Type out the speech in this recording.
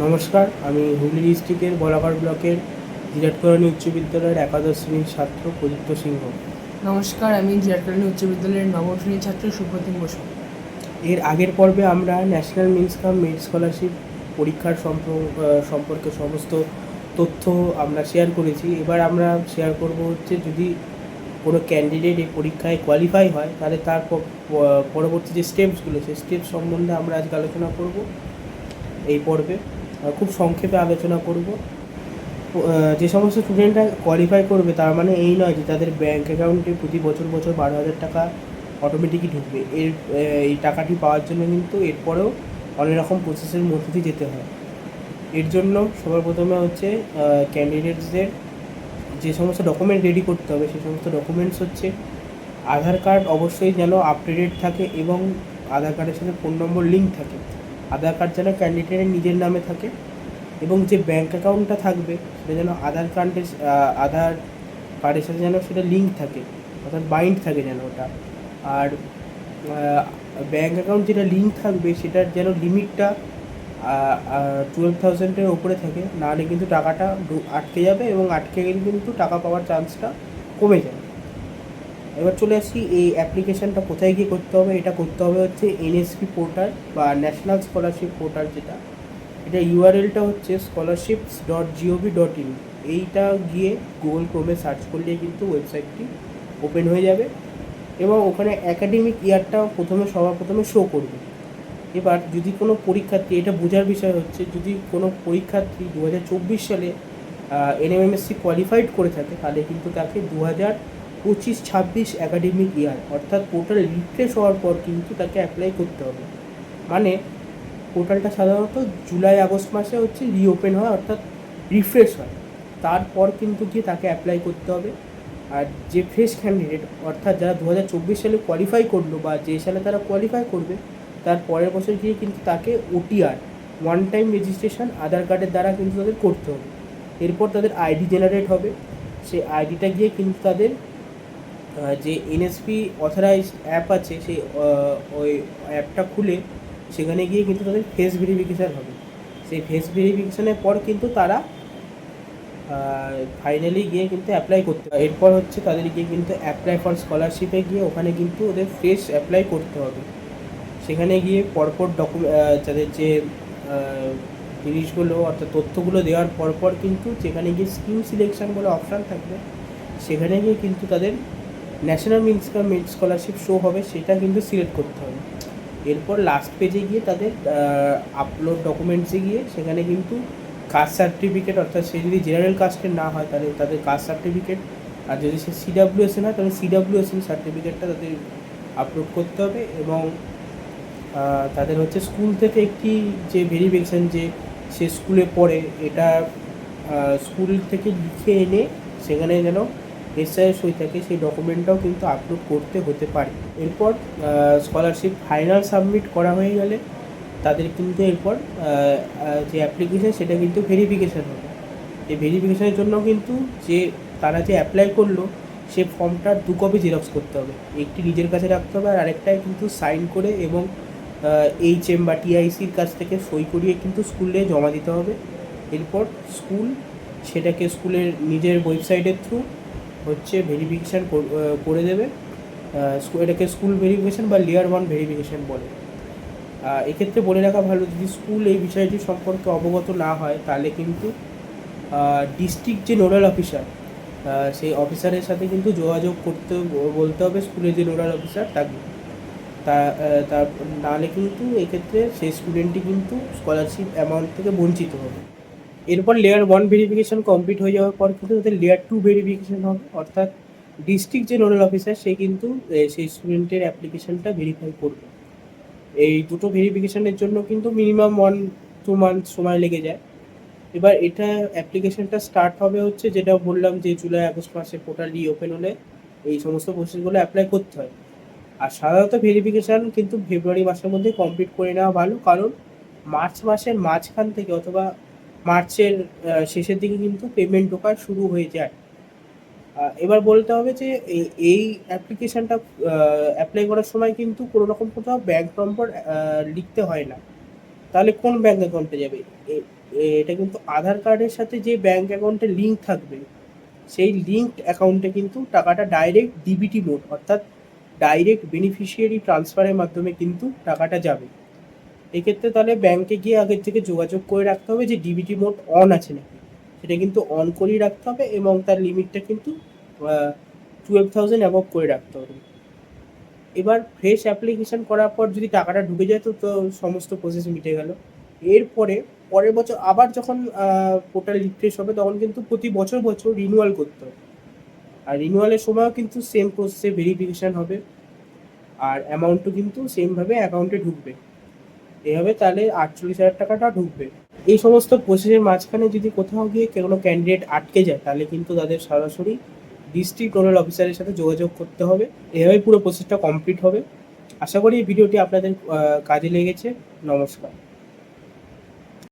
নমস্কার আমি হুগলি ডিস্ট্রিক্টের বলাগড় ব্লকের জিরাটকরণী উচ্চ বিদ্যালয়ের একাদশ শ্রেণির ছাত্র প্রদীপ্ত সিংহ। নমস্কার আমি জিয়ারকালী উচ্চ বিদ্যালয়ের নবম শ্রেণির ছাত্র সুপ্রতিম বসু। এর আগের পর্বে আমরা national means cum merit scholarship পরীক্ষার সম্পর্কে সমস্ত তথ্য আমরা শেয়ার করেছি। এবার আমরা শেয়ার করব হচ্ছে যদি কোনো ক্যান্ডিডেট এই পরীক্ষায় কোয়ালিফাই হয় তাহলে তার পরবর্তী যে স্টেপসগুলো সেই স্টেপস সম্বন্ধে আমরা আজকে আলোচনা করব এই পর্বে। খুব সংক্ষেপে আলোচনা করব। যে সমস্ত স্টুডেন্টরা কোয়ালিফাই করবে, তার মানে এই নয় যে তাদের ব্যাঙ্ক অ্যাকাউন্টে প্রতি বছর বছর বারো হাজার টাকা অটোমেটিকই ঢুকবে। এর এই টাকাটি পাওয়ার জন্য কিন্তু এরপরেও অনেক রকম প্রসেসের মধ্যে দিয়ে যেতে হয়। এর জন্য সবার প্রথমে হচ্ছে ক্যান্ডিডেটসদের যে সমস্ত ডকুমেন্ট রেডি করতে হবে সেই সমস্ত ডকুমেন্টস হচ্ছে আধার কার্ড অবশ্যই যেন আপ টু ডেট থাকে এবং আধার কার্ডের সাথে ফোন নম্বর লিঙ্ক থাকে। আধার কার্ড যেন ক্যান্ডিডেটের নিজের নামে থাকে এবং যে ব্যাঙ্ক অ্যাকাউন্টটা থাকবে, সেটা যেন আধার কার্ডের আধার কার্ডের সাথে যেন সেটা লিঙ্ক থাকে, অর্থাৎ বাইন্ড থাকে যেন ওটা। আর ব্যাঙ্ক অ্যাকাউন্ট যেটা লিঙ্ক থাকবে, সেটার যেন লিমিটটা টুয়েলভ থাউজেন্ডের ওপরে থাকে, নাহলে কিন্তু টাকাটা আটকে যাবে এবং আটকে গেলে কিন্তু টাকা পাওয়ার চান্সটা কমে যাবে। এবার চলে আসি, এই অ্যাপ্লিকেশনটা কোথায় গিয়ে করতে হবে? এটা করতে হবে হচ্ছে এনএসপি পোর্টাল বা ন্যাশনাল স্কলারশিপ পোর্টাল যেটা। এটা ইউআরএলটা হচ্ছে scholarships dot GOV dot in এইটা গিয়ে গুগল ক্রোমে সার্চ করলে কিন্তু ওয়েবসাইটটি ওপেন হয়ে যাবে এবং ওখানে একাডেমিক ইয়ারটা প্রথমে সবার প্রথমে শো করবে। এবার যদি কোনো পরীক্ষার্থী, এটা বোঝার বিষয় হচ্ছে, যদি কোনো পরীক্ষার্থী দু হাজার চব্বিশ সালে এনএমএমএসসি কোয়ালিফাইড করে থাকে, তাহলে কিন্তু তাকে দু হাজার পঁচিশ ছাব্বিশ একাডেমিক ইয়ার অর্থাৎ পোর্টাল রিফ্রেশ হওয়ার পর কিন্তু তাকে অ্যাপ্লাই করতে হবে। মানে পোর্টালটা সাধারণত জুলাই, আগস্ট মাসে হচ্ছে রিওপেন হয়, অর্থাৎ রিফ্রেশ হয়। তারপর কিন্তু গিয়ে তাকে অ্যাপ্লাই করতে হবে। আর যে ফ্রেশ ক্যান্ডিডেট অর্থাৎ যারা দু হাজার চব্বিশ সালে কোয়ালিফাই করল বা যে সালে তারা কোয়ালিফাই করবে, তার পরের বছর গিয়ে কিন্তু তাকে OTR one time registration Aadhaar কার্ডের দ্বারা কিন্তু তাদের করতে হবে। এরপর তাদের আইডি জেনারেট হবে। সেই আইডিটা গিয়ে কিন্তু তাদের যে এনএসপি অথরাইজ অ্যাপ আছে, সেই ওই অ্যাপটা খুলে সেখানে গিয়ে কিন্তু তাদের ফেস ভেরিফিকেশান হবে। সেই ফেস ভেরিফিকেশানের পর কিন্তু তারা ফাইনালি গিয়ে কিন্তু অ্যাপ্লাই করতে হবে এরপর হচ্ছে তাদের গিয়ে কিন্তু অ্যাপ্লাই ফর স্কলারশিপে গিয়ে ওখানে কিন্তু ওদের ফ্রেশ অ্যাপ্লাই করতে হবে। সেখানে গিয়ে পরপর ডকুমেন্ট তাদের যে জিনিসগুলো অর্থাৎ তথ্যগুলো দেওয়ার পরপর কিন্তু যেখানে গিয়ে স্কিম সিলেকশন বলে অপশান থাকবে, সেখানে গিয়ে কিন্তু তাদের national means mid scholarship show হবে, সেটা কিন্তু সিলেক্ট করতে হবে। এরপর লাস্ট পেজে গিয়ে তাদের আপলোড ডকুমেন্টসে গিয়ে সেখানে কিন্তু কাস্ট সার্টিফিকেট অর্থাৎ সে যদি জেনারেল কাস্টের না হয়, তাহলে তাদের কাস্ট সার্টিফিকেট আর যদি সে সিডাব্লিউএসএন হয়, তাহলে সিডাব্লিউএসএন সার্টিফিকেটটা তাদের আপলোড করতে হবে এবং তাদের হচ্ছে স্কুল থেকে একটি যে ভেরিফিকেশান যে সে স্কুলে পড়ে, এটা স্কুল থেকে লিখে এনে সেখানে যেন এসআইএস হয়ে থাকে, সেই ডকুমেন্টটাও কিন্তু আপলোড করতে হতে পারে। এরপর স্কলারশিপ ফাইনাল সাবমিট করা হয়ে গেলে তাদের কিন্তু এরপর যে অ্যাপ্লিকেশান সেটা কিন্তু ভেরিফিকেশান হবে। এই ভেরিফিকেশানের জন্য কিন্তু যে, তারা যে অ্যাপ্লাই করল, সে ফর্মটার দু কপি জেরক্স করতে হবে। একটি নিজের কাছে রাখতে হবে আর আরেকটায় কিন্তু সাইন করে এবং এইচ এম বা টিআইসির কাছ থেকে সই করিয়ে কিন্তু স্কুলে জমা দিতে হবে। এরপর স্কুল সেটাকে স্কুলের নিজের ওয়েবসাইটের থ্রু হচ্ছে ভেরিফিকেশান করে দেবে। এটাকে স্কুল ভেরিফিকেশান বা লেয়ার ওয়ান ভেরিফিকেশান বলে। এক্ষেত্রে বলে রাখা ভালো যদি স্কুল এই বিষয়টি সম্পর্কে অবগত না হয় তাহলে কিন্তু ডিস্ট্রিক্ট যে নোডাল অফিসার সেই অফিসারের সাথে কিন্তু যোগাযোগ করতে বলতে হবে স্কুলের যে নোডাল অফিসার তাকে তা আহ, তা নাহলে কিন্তু এক্ষেত্রে সেই স্টুডেন্টটি কিন্তু স্কলারশিপ অ্যামাউন্ট থেকে বঞ্চিত হবে। এরপর লেয়ার ওয়ান ভেরিফিকেশন কমপ্লিট হয়ে যাওয়ার পর কিন্তু তাদের লেয়ার টু ভেরিফিকেশন হবে। অর্থাৎ ডিস্ট্রিক্ট যে নোডাল অফিসার সে কিন্তু সেই স্টুডেন্টের অ্যাপ্লিকেশনটা ভেরিফাই করবে। এই দুটো ভেরিফিকেশনের জন্য কিন্তু মিনিমাম ওয়ান টু মান্থ সময় লেগে যায়। এবার এটা অ্যাপ্লিকেশনটা স্টার্ট হবে হচ্ছে যেটা বললাম যে জুলাই, আগস্ট মাসে পোর্টালি ওপেন হলে এই সমস্ত প্রসেসগুলো অ্যাপ্লাই করতে হয়। আর সাধারণত ভেরিফিকেশান কিন্তু ফেব্রুয়ারি মাসের মধ্যে কমপ্লিট করে নেওয়া ভালো। কারণ মার্চ মাসের মাঝখান থেকে অথবা মার্চের শেষের দিকে কিন্তু পেমেন্ট ঢোকা শুরু হয়ে যায়। এবার বলতে হবে যে এই- অ্যাপ্লিকেশনটা অ্যাপ্লাই করার সময় কিন্তু কোনো রকম কোথাও ব্যাঙ্ক নম্বর লিখতে হয় না। তাহলে কোন ব্যাঙ্ক অ্যাকাউন্টে যাবে? এটা কিন্তু আধার কার্ডের সাথে যে ব্যাঙ্ক অ্যাকাউন্টে লিঙ্ক থাকবে, সেই লিঙ্কড অ্যাকাউন্টে কিন্তু টাকাটা ডাইরেক্ট ডিবিটি মোড অর্থাৎ ডাইরেক্ট বেনিফিশিয়ারি ট্রান্সফারের মাধ্যমে কিন্তু টাকাটা যাবে। এক্ষেত্রে তাহলে ব্যাংকে গিয়ে আগের থেকে যোগাযোগ করে রাখতে হবে যে ডিবিটি মোড অন আছে নাকি। সেটা কিন্তু অন করেই রাখতে হবে এবং তার লিমিটটা কিন্তু টুয়েলভ থাউজেন্ড অ্যাবভ করে রাখতে হবে। এবার ফ্রেশ অ্যাপ্লিকেশন করার পর যদি টাকাটা ঢুকে যায় তো তো সমস্ত প্রসেস মিটে গেল। এরপরে পরের বছর আবার যখন পোর্টাল রিফ্রেশ হবে তখন কিন্তু প্রতি বছর বছর রিনিউয়াল করতে হবে। আর রিনিউয়ালের সময়ও কিন্তু সেম প্রসেসে ভেরিফিকেশান হবে। আর অ্যামাউন্টও কিন্তু সেমভাবে অ্যাকাউন্টে ঢুকবে। এভাবে তাহলে আটচল্লিশ হাজার টাকাটা ঢুকবে। এই সমস্ত প্রসেসের মাঝখানে যদি কোথাও গিয়ে কোনো ক্যান্ডিডেট আটকে যায়, তাহলে কিন্তু তাদের সরাসরি ডিস্ট্রিক্ট নোডাল অফিসারের সাথে যোগাযোগ করতে হবে। এভাবে পুরো প্রসেসটা কমপ্লিট হবে। আশা করি এই ভিডিওটি আপনাদের কাজে লেগেছে। নমস্কার।